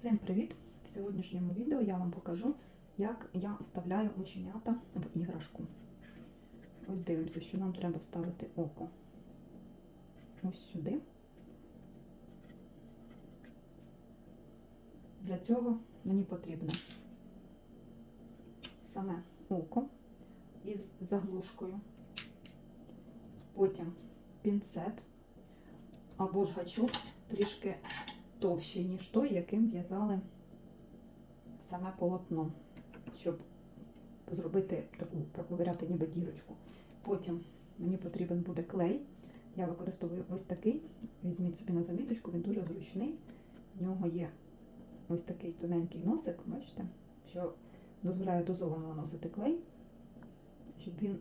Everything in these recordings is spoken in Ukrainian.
Всім привіт! В сьогоднішньому відео я вам покажу, як я вставляю оченята в іграшку. Ось дивимося, що нам треба вставити око. Ось сюди. Для цього мені потрібно саме око із заглушкою, потім пінцет або ж гачок трішки товщий, ніж той, яким в'язали саме полотно, щоб зробити таку, проковиряти ніби дірочку. Потім мені потрібен буде клей. Я використовую ось такий. Візьміть собі на заміточку, він дуже зручний. В нього є ось такий тоненький носик, бачите, що дозволяє дозовано наносити клей, щоб він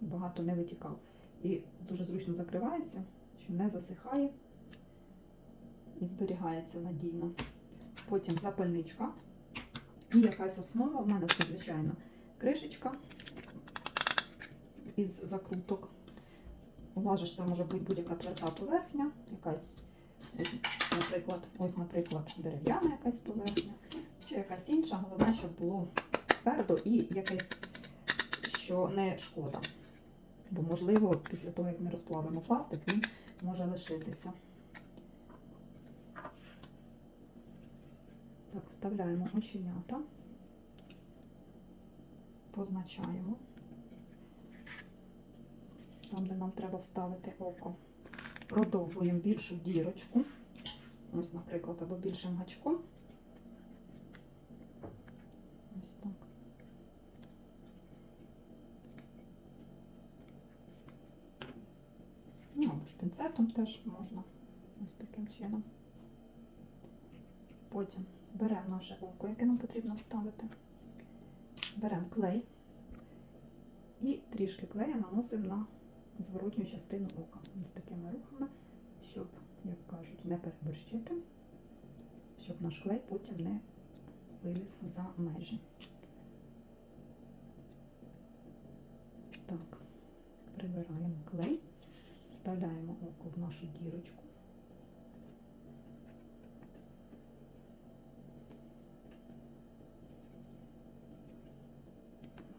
багато не витікав. І дуже зручно закривається, що не засихає і зберігається надійно. Потім запальничка і якась основа. У мене це, звичайно, кришечка із закруток. Уважиш, це може бути будь-яка тверда поверхня, якась, наприклад, ось, наприклад, дерев'яна якась поверхня, чи якась інша. Головне, щоб було твердо і якесь, що не шкода. Бо, можливо, після того, як ми розплавимо пластик, він може лишитися. Так, вставляємо оченята, позначаємо там, де нам треба вставити око. Продовжуємо більшу дірочку, ось, наприклад, або більшим гачком. Ось так. Ну, або ж теж можна ось таким чином. Потім беремо наше око, яке нам потрібно вставити. Беремо клей і трішки клея наносимо на зворотню частину ока. Ось такими рухами, щоб, як кажуть, не переборщити, щоб наш клей потім не виліз за межі. Так, прибираємо клей, вставляємо око в нашу дірочку.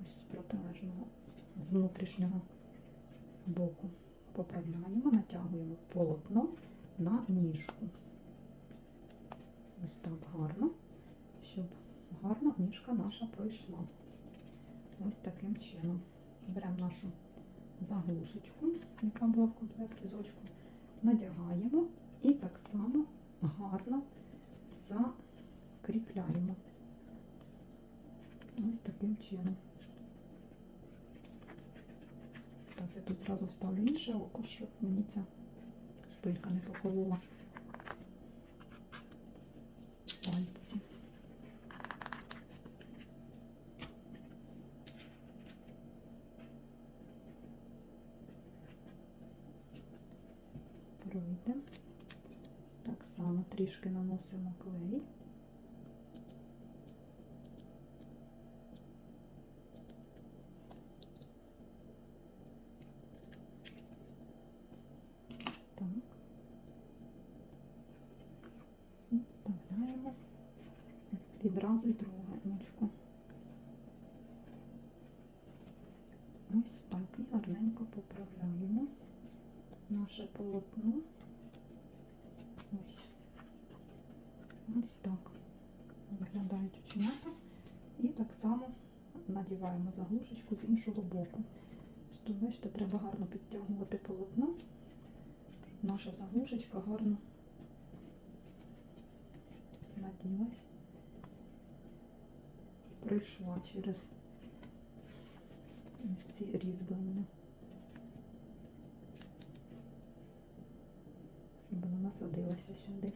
Ось з протилежного, з внутрішнього боку поправляємо, натягуємо полотно на ніжку. Ось так гарно, щоб гарно ніжка наша пройшла. Ось таким чином. Беремо нашу заглушечку, яка була в комплекті з очком, надягаємо і так само гарно закріпляємо. Ось таким чином. Так, я тут зразу вставлю інше око, щоб мені ця шпилька не поколола пальці. Пройде. Так само трішки наносимо клей. Так. І вставляємо відразу й друге очко. Ось так. І гарненько поправляємо наше полотно. Ось. Ось так. Виглядають оченята. І так само надіваємо заглушечку з іншого боку. Тут, бачите, треба гарно підтягувати полотно наша заглушечка гарно наділась пройшла через ці різьблення, щоб вона насадилася сюди.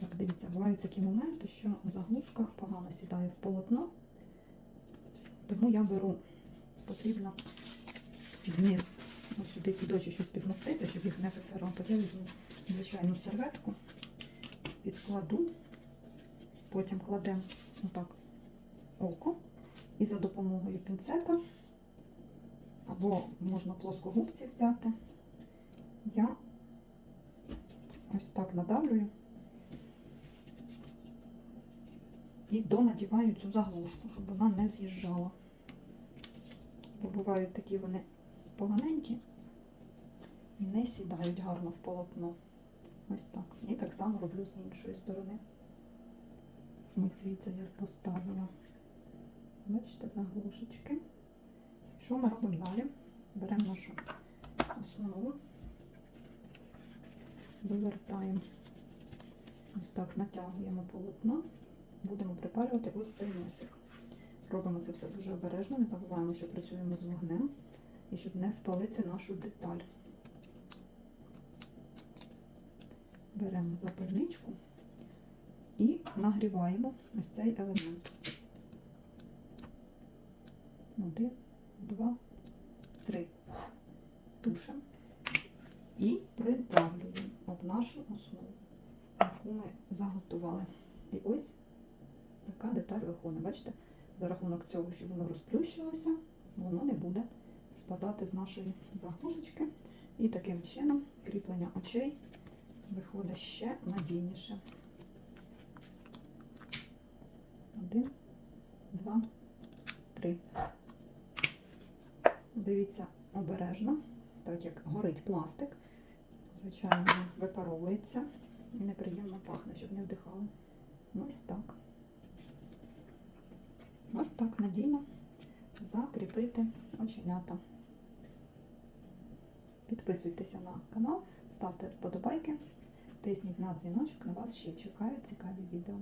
Так, дивіться, бувають такі моменти, що заглушка погано сідає в полотно, тому я беру, потрібно вниз, ось сюди під очі щось підмостити, щоб їх не поцарапати. Я візьму звичайну серветку, підкладу, потім кладемо отак око і за допомогою пінцета або можна плоскогубці взяти. Я ось так надавлюю і донадіваю цю заглушку, щоб вона не з'їжджала. Бо бувають такі вони поганенькі і не сідають гарно в полотно. Ось так. І так само роблю з іншої сторони. Ось дивіться, я поставила. Бачите, заглушечки. Що ми робимо далі? Беремо нашу основу, вивертаємо, ось так натягуємо полотно, будемо припалювати ось цей носик. Робимо це все дуже обережно, не забуваємо, що працюємо з вогнем і щоб не спалити нашу деталь. Беремо запальничку і нагріваємо ось цей елемент. Один, два, три. Тушимо і придавлюємо об нашу основу, яку ми заготували. І ось така деталь виходить. Бачите, за рахунок цього, що воно розплющилося, воно не буде спадати з нашої заглушечки. І таким чином кріплення очей виходить ще надійніше. Один, два, три. Дивіться обережно, так як горить пластик. Звичайно, випаровується і неприємно пахне, щоб не вдихали. Ось так. Ось так надійно закріпити оченята. Підписуйтеся на канал, ставте вподобайки, тисніть на дзвіночок, на вас ще чекають цікаві відео.